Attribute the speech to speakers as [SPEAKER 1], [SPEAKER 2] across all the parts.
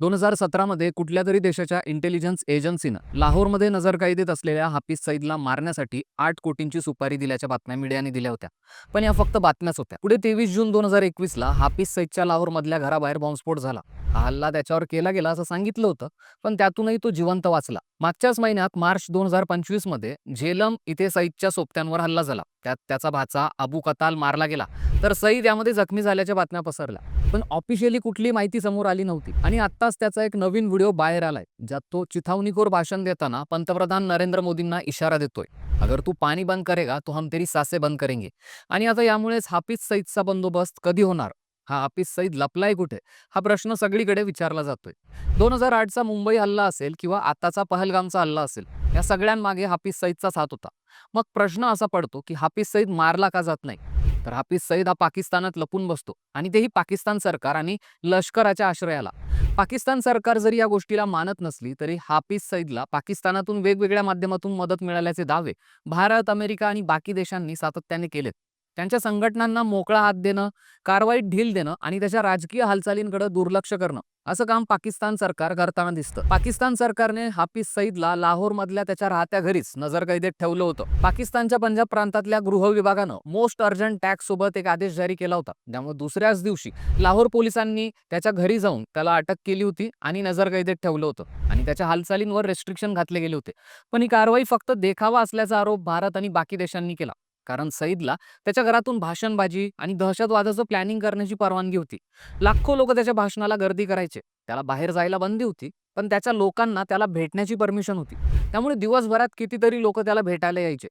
[SPEAKER 1] दोन हजार सतरामध्ये कुठल्या तरी देशाच्या इंटेलिजन्स एजन्सीनं लाहोरमध्ये नजरकैदेत असलेल्या हाफिज सईदला मारण्यासाठी आठ कोटींची सुपारी दिल्याच्या बातम्या मीडियाने दिल्या होत्या. पण या फक्त बातम्याच होत्या. पुढे तेवीस जून दोन हजार एकवीसला हाफिज सईदच्या लाहोरमधल्या घराबाहेर बॉम्बस्फोट झाला. हा हल्ला त्याच्यावर केला गेला असं सांगितलं होतं पण त्यातूनही तो जिवंत वाचला. मागच्याच महिन्यात मार्च दोन हजार पंचवीसमध्ये झेलम इथे सईदच्या सोबत्यांवर हल्ला झाला. त्यात त्याचा भाचा अबू कताल मारला गेला. तर सईद यामध्ये जखमी झाल्याच्या बातम्या पसरल्या. पण ऑफिशियली कुठली माहिती समोर आली नव्हती. आणि आत्ताच त्याचा एक नवीन व्हिडिओ बाहेर आलाय ज्यात तो चिथावणीखोर भाषण देताना पंतप्रधान नरेंद्र मोदींना इशारा देतोय. अगर तू पाणी बंद करेगा तो हम तेरी सासे बंद करेंगे. आणि आता यामुळेच हाफिज सईदचा बंदोबस्त कधी होणार? हा हाफिज सईद लपलाय कुठे? हा प्रश्न सगळीकडे विचारला जातोय. दोन हजार आठचा मुंबई हल्ला असेल किंवा आताचा पहलगामचा हल्ला असेल या सगळ्यांमागे हाफिज सईदचाच हात होता. मग प्रश्न असा पडतो की हाफिज सईद मारला का जात नाही? तर हाफिज सईद हा पाकिस्तानात लपून बसतो आणि तेही पाकिस्तान सरकार आणि लष्कराच्या आश्रयाला. पाकिस्तान सरकार जरी या गोष्टीला मानत नसली तरी हाफिज सईदला पाकिस्तानातून वेगवेगळ्या माध्यमातून मदत मिळाल्याचे दावे भारत अमेरिका आणि बाकी देशांनी सातत्याने केलेत. त्यांच्या संघटनांना मोकळा हात देणं कारवाईत ढील देणं आणि त्याच्या राजकीय हालचालींकडे दुर्लक्ष करणं असं काम पाकिस्तान सरकार करताना दिसतं. पाकिस्तान सरकारने हाफिज सईदला लाहोरमधल्या त्याच्या राहत्या घरीच नजरकैदेत ठेवलं होतं. पाकिस्तानच्या पंजाब प्रांतातल्या गृह विभागानं मोस्ट अर्जंट टॅक्स सोबत एक आदेश जारी केला होता. त्यामुळे दुसऱ्याच दिवशी लाहोर पोलिसांनी त्याच्या घरी जाऊन त्याला अटक केली होती आणि नजरकैदेत ठेवलं होतं आणि त्याच्या हालचालींवर रेस्ट्रिक्शन घातले गेले होते. पण ही कारवाई फक्त देखावा असल्याचा आरोप भारत आणि बाकी देशांनी केला. कारण सईदला त्याच्या घरातून भाषणबाजी आणि दहशतवादाचं प्लॅनिंग करण्याची परवानगी होती. लाखो लोक त्याच्या भाषणाला गर्दी करायचे. त्याला बाहेर जायला बंदी होती पण त्याच्या लोकांना त्याला भेटण्याची परमिशन होती. त्यामुळे दिवसभरात कितीतरी लोक त्याला भेटायला यायचे.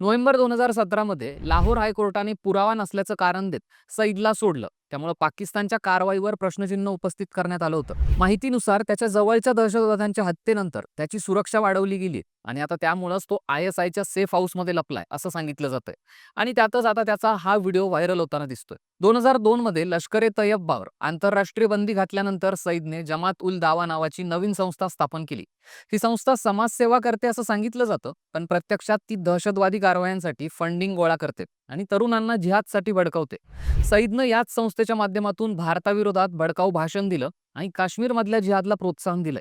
[SPEAKER 1] नोव्हेंबर दोन हजार सतरामध्ये लाहोर हायकोर्टाने पुरावा नसल्याचं कारण देत सईदला सोडलं. त्यामुळे पाकिस्तानच्या कारवाईवर प्रश्नचिन्ह उपस्थित करण्यात आलं होतं. माहितीनुसार त्याच्या जवळच्या दहशतवाद्यांच्या हत्येनंतर त्याची सुरक्षा वाढवली गेली आणि आता त्यामुळंच तो आय एस आयच्या सेफ हाऊसमध्ये लपलाय असं सांगितलं जातंय. आणि त्यातच आता त्याचा हा व्हिडिओ व्हायरल होताना दिसतोय. दोन हजार दोन मध्ये लष्कर ए तय्यब्बावर आंतरराष्ट्रीय बंदी घातल्यानंतर सईदने जमात उल दावा नावाची नवीन संस्था स्थापन केली. ही संस्था समाजसेवा करते असं सांगितलं जातं पण प्रत्यक्षात ती दहशतवादी कारवायांसाठी फंडिंग गोळा करते. आणि तरुणांना जिहादसाठी भडकवते. सईदनं याच संस्थेच्या माध्यमातून भारताविरोधात भडकाऊ भाषण दिलं आणि काश्मीरमधल्या जिहादला प्रोत्साहन दिलंय.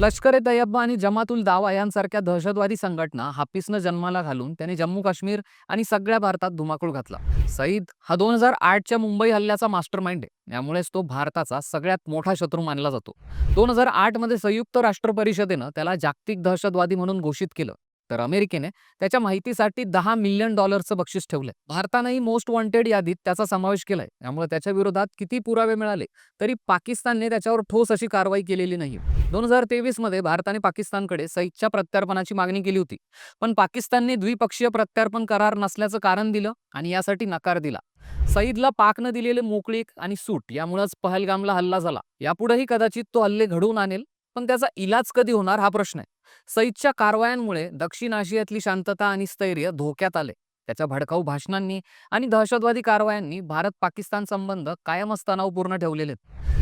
[SPEAKER 1] लष्कर ए तय्यब्बा आणि जमातुल दावा यांसारख्या दहशतवादी संघटना हाफिसनं जन्माला घालून त्याने जम्मू काश्मीर आणि सगळ्या भारतात धुमाकूळ घातला. सईद हा दोन हजार आठच्या मुंबई हल्ल्याचा मास्टर माइंड आहे. यामुळेच तो भारताचा सगळ्यात मोठा शत्रू मानला जातो. दोन हजार आठमध्ये संयुक्त राष्ट्र परिषदेनं त्याला जागतिक दहशतवादी म्हणून घोषित केलं. तर अमेरिकेने त्याच्या माहितीसाठी दहा मिलियन डॉलरचं बक्षीस ठेवलंय. भारतानंही मोस्ट वॉन्टेड यादीत त्याचा समावेश केलाय. त्यामुळे त्याच्या विरोधात किती पुरावे मिळाले तरी पाकिस्तानने त्याच्यावर ठोस अशी कारवाई केलेली नाही. दोन हजार तेवीसमध्ये भारताने पाकिस्तानकडे सईदच्या प्रत्यार्पणाची मागणी केली होती. पण पाकिस्तानने द्विपक्षीय प्रत्यार्पण करार नसल्याचं कारण दिलं आणि यासाठी नकार दिला. सईदला पाकनं दिलेले मोकळीक आणि सूट यामुळेच पहलगामला हल्ला झाला. यापुढेही कदाचित तो हल्ले घडवून आणेल पण त्याचा इलाज कधी होणार हा प्रश्न आहे. सईदच्या कारवायांमुळे दक्षिण आशियातली शांतता आणि स्थैर्य धोक्यात आले. त्याच्या भडकाऊ भाषणांनी आणि दहशतवादी कारवायांनी भारत पाकिस्तान संबंध कायमच तणावपूर्ण ठेवलेले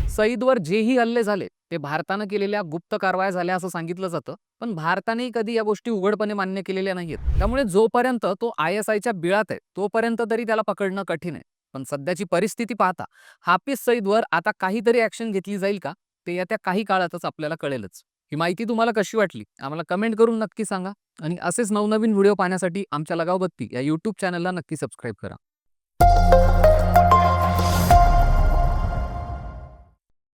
[SPEAKER 1] सईदवर जेही हल्ले झाले ते भारतानं केलेल्या गुप्त कारवाया झाल्या असं सांगितलं जातं पण भारतानेही कधी या गोष्टी उघडपणे मान्य केलेल्या नाहीयेत. त्यामुळे जोपर्यंत तो आय एस आयच्या बिळात आहे तोपर्यंत तरी त्याला पकडणं कठीण आहे. पण सध्याची परिस्थिती पाहता हाफिज सईदवर आता काहीतरी ऍक्शन घेतली जाईल का? ते येत्या काही काळातच आपल्याला कळेलच. ही माहिती तुम्हाला कशी वाटली? आम्हाला कमेंट करून नक्की सांगा आणि असेच नवनवीन व्हिडिओ पाहण्यासाठी आमच्या लगावबत्ती या यूट्यूब चॅनलला नक्की सबस्क्राईब करा.